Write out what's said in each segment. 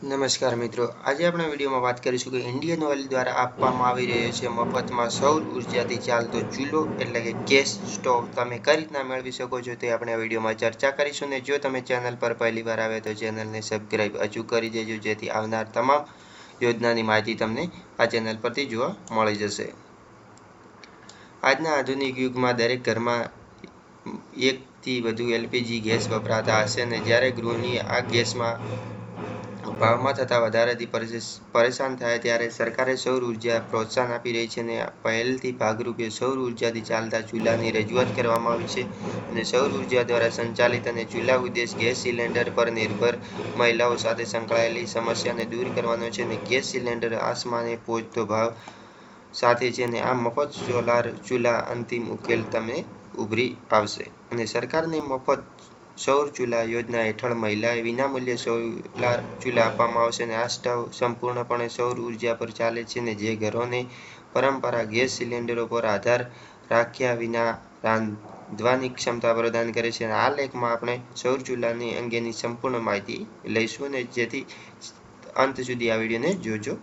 નમસ્કાર મિત્રો. આજે આપણે વિડીયોમાં વાત કરીશું કે ઇન્ડિયન ઓઇલ દ્વારા આપવામાં આવી રહ્યો છે મફતમાં સૌર ઉર્જાથી ચાલતો ચૂલો, એટલે કે ગેસ સ્ટોવ. તમે કઈ રીતના મેળવી શકો છો તે આપણે આ વિડીયોમાં ચર્ચા કરીશું ને જો તમે ચેનલ પર પહેલી વાર આવે તો ચેનલને સબસ્ક્રાઈબ હજુ કરી દેજો, જેથી આવનાર તમામ યોજનાની માહિતી તમને આ ચેનલ પરથી જોવા મળી જશે. આજના આધુનિક યુગમાં દરેક ઘરમાં એકથી વધુ એલપીજી ગેસ વપરાતા હશે ને જ્યારે ગૃહની આ ગેસમાં ભાવમાં થતા વધારાથી પરેશ- પરેશાન થાય ત્યારે સરકારે સૌર ઊર્જા પ્રોત્સાહન આપી રહી છે અને પહેલથી ભાગરૂપે સૌર ઉર્જાથી ચાલતા ચૂલાની રજૂઆત કરવામાં આવી છે અને સૌર ઊર્જા દ્વારા સંચાલિત અને ચૂલા ઉદ્દેશ ગેસ સિલિન્ડર પર નિર્ભર મહિલાઓ સાથે સંકળાયેલી સમસ્યાને દૂર કરવાનો છે અને ગેસ સિલિન્ડર આસમાને પહોંચતો ભાવ સાથે છે અને આ મફત સોલાર ચૂલા અંતિમ ઉકેલ તમને ઉભરી આવશે અને સરકારની મફત સૌર ચૂલા યોજના હેઠળ મહિલાએ વિનામૂલ્યે સોલાર ચૂલા આપવામાં આવશે અને આ સ્ટવ સંપૂર્ણપણે સૌર ઊર્જા પર ચાલે છે ને જે ઘરોને પરંપરા ગેસ સિલિન્ડરો પર આધાર રાખ્યા વિના રાંધવાની ક્ષમતા પ્રદાન કરે છે. આ લેખમાં આપણે સૌર ચૂલાની અંગેની સંપૂર્ણ માહિતી લઈશું અને જેથી અંત સુધી આ વિડીયોને જોજો.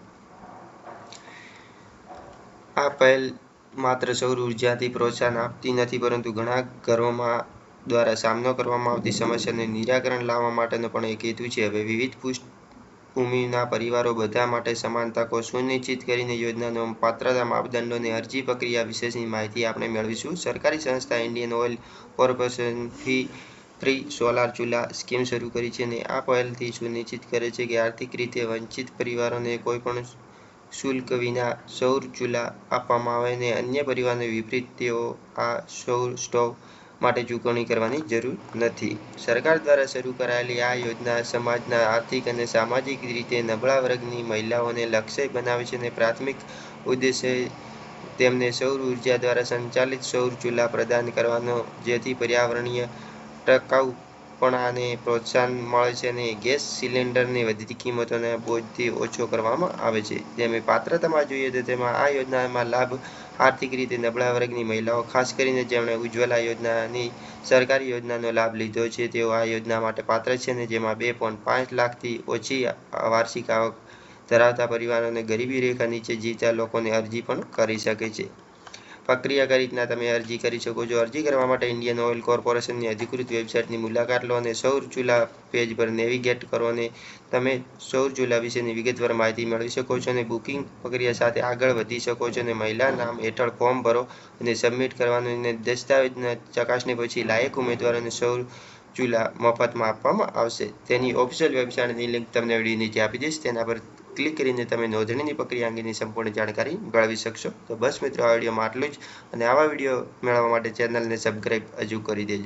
આ પહેલ માત્ર સૌર ઉર્જાથી પ્રોત્સાહન આપતી નથી, પરંતુ ઘણા ઘરોમાં દ્વારા સામનો કરવામાં આવતી સમસ્યાને નિરાકરણ લાવવા માટેનો પણ એક હેતુ છે. હવે વિવિધ પૃષ્ઠભૂમિના પરિવારો બધા માટે સમાન તકો સુનિશ્ચિત કરીને યોજનાનો પાત્રતા માપદંડોની અરજી પ્રક્રિયા વિશેની માહિતી આપણે મેળવીશું. સરકારી સંસ્થા Indian Oil Corporation fee free solar ચૂલા સ્કીમ શરૂ કરી છે અને આ પહેલથી સુનિશ્ચિત કરે છે કે આર્થિક રીતે વંચિત પરિવારોને કોઈપણ શુલ્ક વિના સૌર ચૂલા આપવામાં આવે અને અન્ય પરિવારને વિપરીત તેઓ આ સૌર સ્ટોવ માટે ચૂકવણી કરવાની જરૂર નથી. સરકાર દ્વારા શરૂ કરાયેલી આ યોજના સમાજના આર્થિક અને સામાજિક રીતે નબળા વર્ગની મહિલાઓને લક્ષ્ય બનાવે છે અને પ્રાથમિક ઉદ્દેશ્ય તેમને સૌર ઊર્જા દ્વારા સંચાલિત સૌર ચૂલા પ્રદાન કરવાનો, જેથી પર્યાવરણીય ટકાઉપણાને પ્રોત્સાહન મળે છે અને ગેસ સિલિન્ડરની વધતી કિંમતોને બોજથી ઓછો કરવામાં આવે છે. જેમ પાત્રતામાં જોઈએ તો તેમાં આ યોજનામાં લાભ આર્થિક રીતે નબળા વર્ગની મહિલાઓ, ખાસ કરીને જેમણે ઉજ્જવલા યોજનાની સરકારી યોજનાનો લાભ લીધો છે, તેઓ આ યોજના માટે પાત્ર છે અને જેમાં બે પોઈન્ટ પાંચ લાખથી ઓછી વાર્ષિક આવક ધરાવતા પરિવારોને ગરીબી રેખા નીચે જીવતા લોકોને અરજી પણ કરી શકે છે. પ્રક્રિયા કઈ રીતના તમે અરજી કરી શકો છો. અરજી કરવા માટે ઇન્ડિયન ઓઇલ કોર્પોરેશનની અધિકૃત વેબસાઇટની મુલાકાત લો અને સૌર ચૂલા પેજ પર નેવિગેટ કરો અને તમે સૌર ચૂલા વિશેની વિગતવાર માહિતી મેળવી શકો છો અને બુકિંગ પ્રક્રિયા સાથે આગળ વધી શકો છો અને મહિલા નામ હેઠળ ફોર્મ ભરો અને સબમિટ કરવાનું અને દસ્તાવેજના ચકાસણી પછી લાયક ઉમેદવારોને સૌર ચૂલા મફતમાં આપવામાં આવશે. તેની ઓફિશિયલ વેબસાઇટની લિંક તમને વીડિયો નીચે આપી દઈશ. તેના પર ક્લિક કરીને તમે નોંધણીની પ્રક્રિયા અંગેની સંપૂર્ણ જાણકારી મેળવી શકશો. તો બસ મિત્રો, આ વિડીયોમાં આટલું જ. અને આવા વીડિયો મેળવવા માટે ચેનલને સબસ્ક્રાઈબ હજુ કરી દેજો.